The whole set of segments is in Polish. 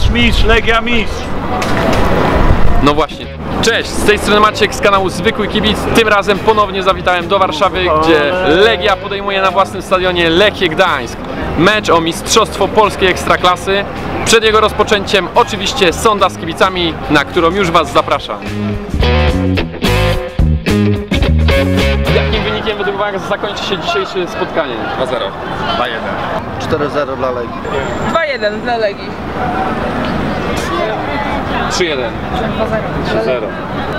Mistrz, mistrz, Legia mistrz. No właśnie. Cześć, z tej strony Maciek z kanału Zwykły Kibic. Tym razem ponownie zawitałem do Warszawy, gdzie Legia podejmuje na własnym stadionie Lechie Gdańsk. Mecz o Mistrzostwo Polskiej Ekstraklasy. Przed jego rozpoczęciem oczywiście sonda z kibicami, na którą już Was zapraszam. Was zakończy się dzisiejsze spotkanie? 2-0. 4-0 dla Legii. 2-1 dla Legii. 3-1. 3-0.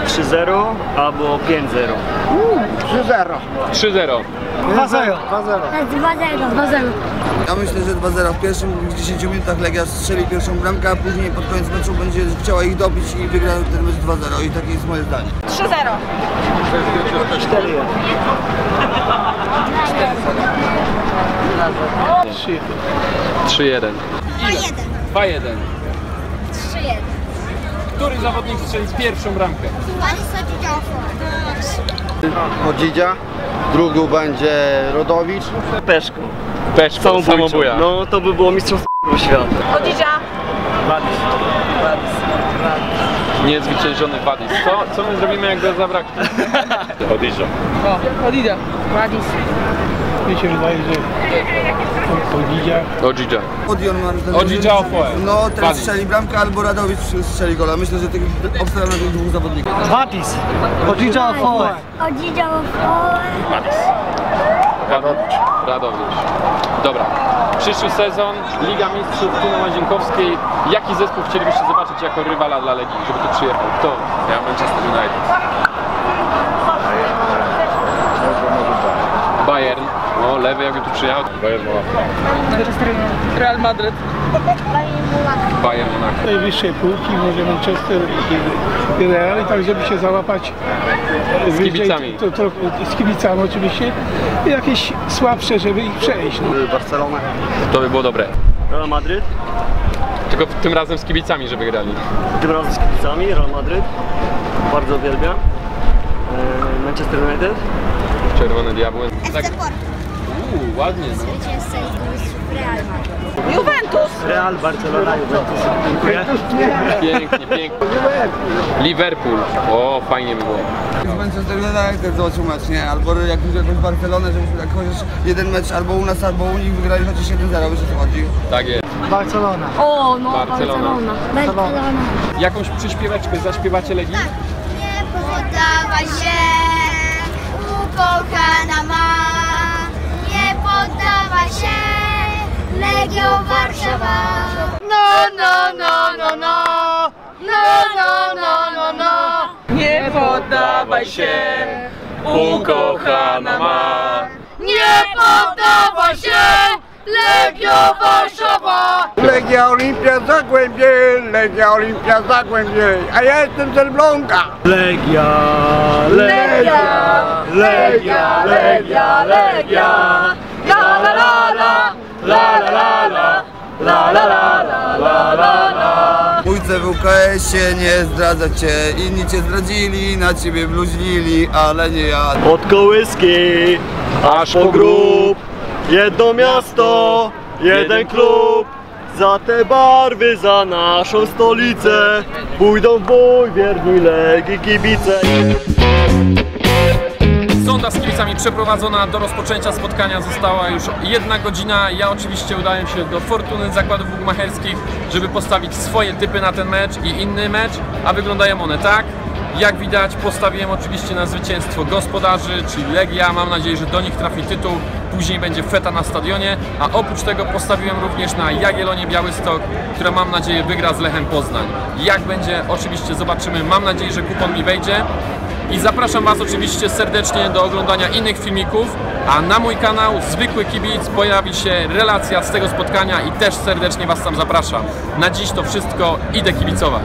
3-0 albo 5-0. 3-0. 2-0. 2-0. Ja myślę, że 2-0 w pierwszym 10 minutach Legia strzeli pierwszą bramkę, a później pod koniec meczu będzie chciała ich dobić i wygra ten mecz 2-0 i takie jest moje zdanie. 3-0. 3-1. 2-1. 3-1. Który zawodnik strzeli pierwszą bramkę? Odzidzia, drugi będzie Rodowicz. Peszko. Peszko, Samobójczo. samobuja. No to by było mistrzostwo świata. Odzidzia. Niezwyciężony Wadis. Co, co my zrobimy, jak go zabraknie? Odjeżdża. O, Odida. Wadis. Mi się wydaje, że Odzidzia Odzidża. Odion ma Ofoe. No teraz strzeli bramkę albo Radowicz strzeli gola. Myślę, że tych obstawiam na tych dwóch zawodników. Batis Odzidzia Foe Odzidzia Radowicz. Radowicz. Dobra. Przyszły sezon, Liga Mistrzów tu na Łazienkowskiej. Jaki zespół chcielibyście zobaczyć jako rywala dla Legii, żeby tu przyjechał? Kto? Ja Manchester United. Bayern. O, lewy jakby tu przyjechał. Bayern Real Madryt. Bayern Monaco. najwyższej półki, może Manchester i, Real, i tak żeby się załapać z kibicami. To, to, z kibicami oczywiście, i jakieś słabsze, żeby ich przejść. No. Barcelona. To by było dobre. Real Madryt. Tylko tym razem z kibicami, żeby grali. Tym razem z kibicami. Real Madryt. Bardzo uwielbiam. E, Manchester United. Czerwone diabły. Tak. Uuu, ładnie no. Zwycięzca Mistrzów Real Madrid. Juventus. Real, Barcelona, Juventus. Dziękuję. Pięknie, pięknie. Liverpool. O, fajnie by było. Z Manchester United zobaczył mecz, nie? Albo jakąś, jakąś Barcelonę, żebyśmy tak chociaż jeden mecz albo u nas, albo u nich wygrali chociaż 1-0, wiesz o co chodzi? Tak jest. Barcelona. O, no Barcelona. Barcelona. Barcelona. Jakąś przyśpieweczkę zaśpiewacie Legii? Nie poddawaj się, ukochana ma. Legio Warszawa. No, no, no, no, no. No, no, no, no, no. Nie poddawaj się. Ukochana ma. Nie poddawaj się, Legio Warszawa. Legia Olimpia Zagłębie, Legia Olimpia Zagłębie, a ja jestem z Elbląga. Legia, Legia. Legia, Legia, Legia. La la la la. La la la la. La la la la la la la. Mój CWKS się nie zdradza cię, inni cię zdradzili, na ciebie bluźnili, ale nie ja. Od kołyski aż po grób Jedno miasto, jeden klub Za te barwy, za naszą stolicę Pójdą w bój wierni Legii kibice Sonda z kibicami przeprowadzona do rozpoczęcia spotkania została już jedna godzina. Ja oczywiście udałem się do Fortuny Zakładów Bugmacherskich, żeby postawić swoje typy na ten mecz i inny mecz, a wyglądają one tak. Jak widać postawiłem oczywiście na zwycięstwo gospodarzy, czyli Legia. Mam nadzieję, że do nich trafi tytuł. Później będzie feta na stadionie, a oprócz tego postawiłem również na Jagiellonię Białystok, która mam nadzieję wygra z Lechem Poznań. Jak będzie, oczywiście zobaczymy. Mam nadzieję, że kupon mi wejdzie. I zapraszam Was oczywiście serdecznie do oglądania innych filmików, a na mój kanał Zwykły Kibic pojawi się relacja z tego spotkania i też serdecznie Was tam zapraszam. Na dziś to wszystko, idę kibicować.